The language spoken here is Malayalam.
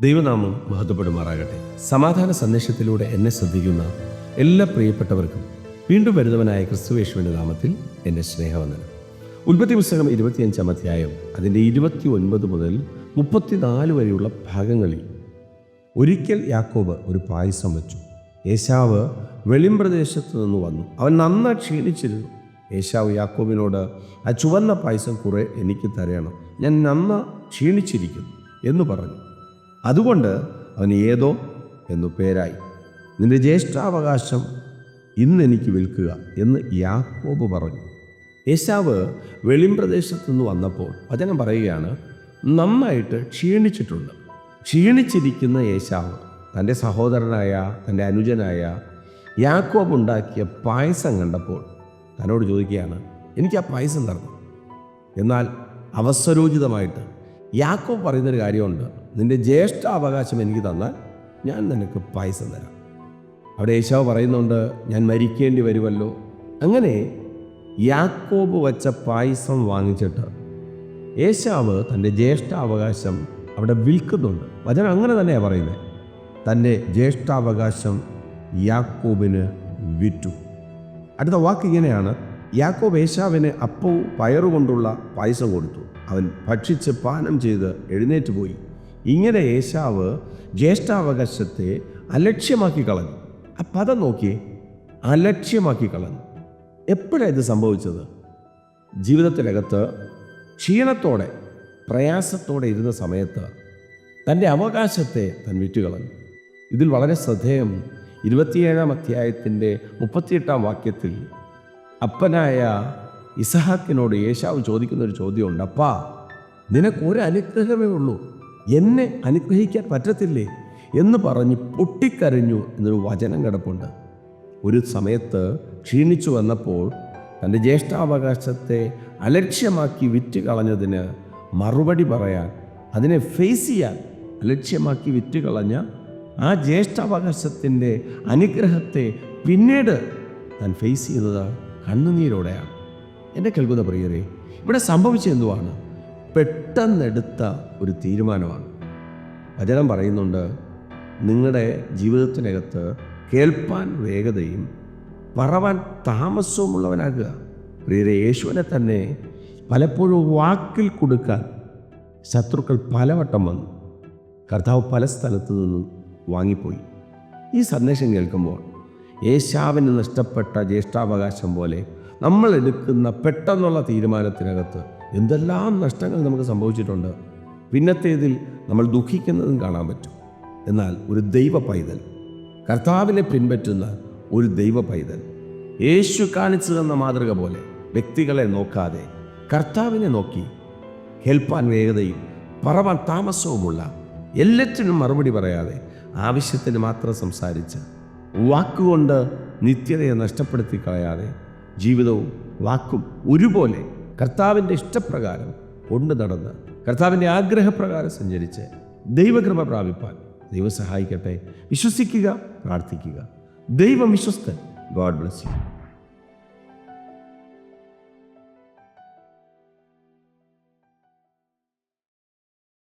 ദൈവനാമം മഹത്വപ്പെടുമാറാകട്ടെ. സമാധാന സന്ദേശത്തിലൂടെ എന്നെ ശ്രദ്ധിക്കുന്ന എല്ലാ പ്രിയപ്പെട്ടവർക്കും വീണ്ടും വരുന്നവനായ ക്രിസ്തുവേശുവിന്റെ നാമത്തിൽ എന്റെ സ്നേഹവന്ദനം. ഉൽപ്പത്തി പുസ്തകം ഇരുപത്തിയഞ്ചാം അധ്യായം അതിന്റെ ഇരുപത്തി ഒൻപത് മുതൽ മുപ്പത്തിനാല് വരെയുള്ള ഭാഗങ്ങളിൽ ഒരിക്കൽ യാക്കോബ് ഒരു പായസം വെച്ചു. യേശാവ് വെളിമ്പ്രദേശത്ത് നിന്ന് വന്നു. അവൻ നന്നായി ക്ഷീണിച്ചിരുന്നു. യേശാവ് യാക്കോബിനോട് ആ ചുവന്ന പായസം കുറേ എനിക്ക് തരയണം ഞാൻ നന്ന ക്ഷീണിച്ചിരിക്കുന്നു എന്ന് പറഞ്ഞു. അതുകൊണ്ട് അവൻ ഏതോ എന്നു പേരായി. നിന്റെ ജ്യേഷ്ഠാവകാശം ഇന്ന് എനിക്ക് വിൽക്കുക എന്ന് യാക്കോബ് പറഞ്ഞു. ഏശാവ് വെളിമ്പ്രദേശത്ത് നിന്ന് വന്നപ്പോൾ വചനം പറയുകയാണ് നന്നായിട്ട് ക്ഷീണിച്ചിട്ടുണ്ട്. ക്ഷീണിച്ചിരിക്കുന്ന യേശാവ് തന്റെ സഹോദരനായ തന്റെ അനുജനായ യാക്കോബ് ഉണ്ടാക്കിയ പായസം കണ്ടപ്പോൾ തന്നോട് ചോദിക്കുകയാണ് എനിക്ക് ആ പായസം തരണം. എന്നാൽ അവസരോചിതമായിട്ട് യാക്കോബ് പറയുന്നൊരു കാര്യമുണ്ട്. നിന്റെ ജ്യേഷ്ഠ അവകാശം എനിക്ക് തന്നാൽ ഞാൻ നിനക്ക് പായസം തരാം. അവിടെ യേശാവ് പറയുന്നുണ്ട് ഞാൻ മരിക്കേണ്ടി വരുമല്ലോ. അങ്ങനെ യാക്കോബ് വച്ച പായസം വാങ്ങിച്ചിട്ട് യേശാവ് തന്റെ ജ്യേഷ്ഠാവകാശം അവിടെ വിൽക്കുന്നുണ്ട്. വചനം അങ്ങനെ തന്നെയാണ് പറയുന്നത് തന്റെ ജ്യേഷ്ഠാവകാശം യാക്കോബിന് വിറ്റു. അടുത്ത വാക്ക് ഇങ്ങനെയാണ്. യാക്കോബ് യേശാവിന് അപ്പവും പയറുകൊണ്ടുള്ള പായസം കൊടുത്തു. അവൻ ഭക്ഷിച്ച് പാനം ചെയ്ത് എഴുന്നേറ്റ് പോയി. ഇങ്ങനെ ഏശാവ് ജ്യേഷ്ഠാവകാശത്തെ അലക്ഷ്യമാക്കി കളഞ്ഞു. ആ പദം നോക്കിയേ അലക്ഷ്യമാക്കി കളഞ്ഞു. എപ്പോഴാണ് ഇത് സംഭവിച്ചത്? ജീവിതത്തിനകത്ത് ക്ഷീണത്തോടെ പ്രയാസത്തോടെ ഇരുന്ന സമയത്ത് തന്റെ അവകാശത്തെ താൻ വിറ്റുകളഞ്ഞു ഇതിൽ വളരെ ശ്രദ്ധേയം ഇരുപത്തിയേഴാം അധ്യായത്തിന്റെ മുപ്പത്തിയെട്ടാം വാക്യത്തിൽ അപ്പനായ ഇസഹാക്കിനോട് യേശാവ് ചോദിക്കുന്ന ഒരു ചോദ്യമുണ്ട്. അപ്പാ നിനക്കൊരു അനുഗ്രഹമേ ഉള്ളൂ. എന്നെ അനുഗ്രഹിക്കാൻ പറ്റത്തില്ലേ എന്ന് പറഞ്ഞ് പൊട്ടിക്കരഞ്ഞു എന്നൊരു വചനം കിടപ്പുണ്ട്. ഒരു സമയത്ത് ക്ഷീണിച്ചു വന്നപ്പോൾ തന്റെ ജ്യേഷ്ഠാവകാശത്തെ അലക്ഷ്യമാക്കി വിറ്റ് കളഞ്ഞതിന് മറുപടി പറയാൻ അതിനെ ഫേസ് ചെയ്യാൻ അലക്ഷ്യമാക്കി വിറ്റ് കളഞ്ഞ ആ ജ്യേഷ്ഠാവകാശത്തിന്റെ അനുഗ്രഹത്തെ പിന്നീട് താൻ ഫേസ് ചെയ്തത് കണ്ണുനീരോടെയാണ്. എന്നെ കേൾക്കുന്ന പ്രിയരെ ഇവിടെ സംഭവിച്ചെന്തുവാണ് പെട്ടെന്നെടുത്ത ഒരു തീരുമാനമാണ്. വചനം പറയുന്നുണ്ട് നിങ്ങളുടെ ജീവിതത്തിനകത്ത് കേൾപ്പാൻ വേഗതയും പറവാൻ താമസവുമുള്ളവനാകുക. പ്രിയരെ യേശുവിനെ തന്നെ പലപ്പോഴും വാക്കിൽ കൊടുക്കാൻ ശത്രുക്കൾ പലവട്ടം വന്നു. കർത്താവ് പല സ്ഥലത്തു നിന്നും വാങ്ങിപ്പോയി. ഈ സന്ദേശം കേൾക്കുമ്പോൾ യേശാവിന് നഷ്ടപ്പെട്ട ജ്യേഷ്ഠാവകാശം പോലെ നമ്മൾ എടുക്കുന്ന പെട്ടെന്നുള്ള തീരുമാനത്തിനകത്ത് എന്തെല്ലാം നഷ്ടങ്ങൾ നമുക്ക് സംഭവിച്ചിട്ടുണ്ട് പിന്നത്തേതിൽ നമ്മൾ ദുഃഖിക്കുന്നതും കാണാൻ പറ്റും. എന്നാൽ ഒരു ദൈവ പൈതൽ കർത്താവിനെ പിൻപറ്റുന്ന ഒരു ദൈവ പൈതൽ യേശു കാണിച്ചു തന്ന മാതൃക പോലെ വ്യക്തികളെ നോക്കാതെ കർത്താവിനെ നോക്കി ഹെൽപ്പാൻ വേഗതയും പറവാൻ താമസവുമുള്ള എല്ലാറ്റിനും മറുപടി പറയാതെ ആവശ്യത്തിന് മാത്രം സംസാരിച്ച് വാക്കുകൊണ്ട് നിത്യതയെ നഷ്ടപ്പെടുത്തി കളയാതെ ജീവിതവും വാക്കും ഒരുപോലെ കർത്താവിന്റെ ഇഷ്ടപ്രകാരം കൊണ്ടു നടന്ന് കർത്താവിന്റെ ആഗ്രഹപ്രകാരം സഞ്ചരിച്ച് ദൈവകൃപ പ്രാപിപ്പാൻ ദൈവം സഹായിക്കട്ടെ. വിശ്വസിക്കുക പ്രാർത്ഥിക്കുക. ദൈവം വിശ്വസ്തൻ. God bless you.